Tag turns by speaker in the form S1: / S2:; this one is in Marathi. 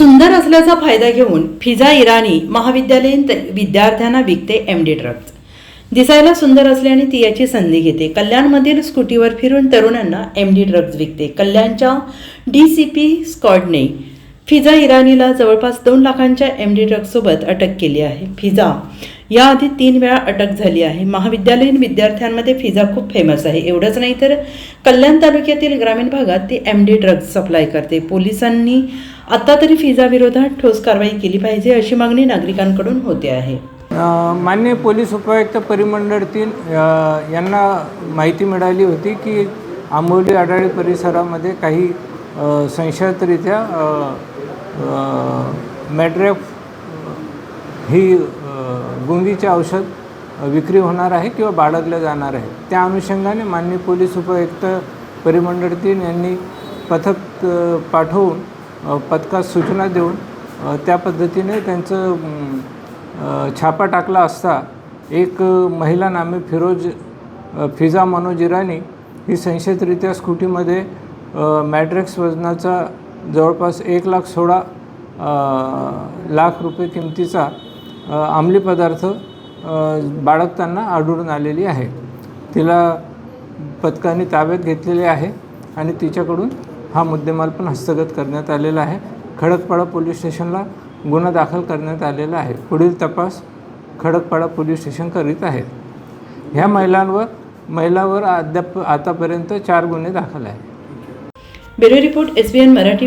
S1: सुंदर असल्याचा फायदा घेऊन फिजा इराणी महाविद्यालयीन विद्यार्थ्यांना विकते एम डी ड्रग्ज दिसायला सुंदर असल्याने ती याची संधी घेते. कल्याणमधील स्कूटीवर फिरून तरुणांना एम डी ड्रग्ज विकते. कल्याणच्या डी सी पी स्कॉडने फिजा इराणीला जवळपास दोन लाखांच्या एम डी ड्रग्जसोबत अटक केली आहे. फिजा याआधी तीन वेळा अटक झाली आहे. महाविद्यालयीन विद्यार्थ्यांमध्ये फिजा खूप फेमस आहे. एवढंच नाही तर कल्याण तालुक्यातील ग्रामीण भागात ती एम डी ड्रग्ज सप्लाय करते. पोलिसांनी आता तरी फिजा विरोधात ठोस कारवाई केली पाहिजे अशी मागणी नागरिकांकडून होते आहे.
S2: मान्य पोलीस उपायुक्त परिमंडळ तीन यांना माहिती मिळाली होती की आंबोली आडाळी परिसरामध्ये काही संशयितरित्या मॅड्रेफ ही गुंगीचे औषध विक्री होणार आहे किंवा बाळगलं जाणार आहे. त्या अनुषंगाने माननीय पोलीस उपायुक्त परिमंडळ तीन यांनी पथक पाठवून पथकास सूचना देऊन त्या पद्धतीने त्यांचं छापा टाकला असता एक महिला नामे फिरोज फिजा मनोज इराणी ही संशयितरित्या स्कूटीमध्ये मॅड्रेक्स वजनाचा जवळपास एक लाख सोळा लाख रुपये किमतीचा अंमली पदार्थ बाळगताना आढळून आलेली आहे. तिला पथकाने ताब्यात घेतलेले आहे आणि तिच्याकडून हा मुद्देमाल पण हस्तगत करण्यात आलेला आहे. खडकपाडा पोलीस स्टेशनला गुन्हा दाखल करण्यात आलेला आहे. पुढील तपास खडकपाडा पोलीस स्टेशन करीत आहेत. ह्या महिलांवर महिलावर अद्याप आतापर्यंत चार गुन्हे दाखल आहेत.
S1: Bureau report S B N Marathi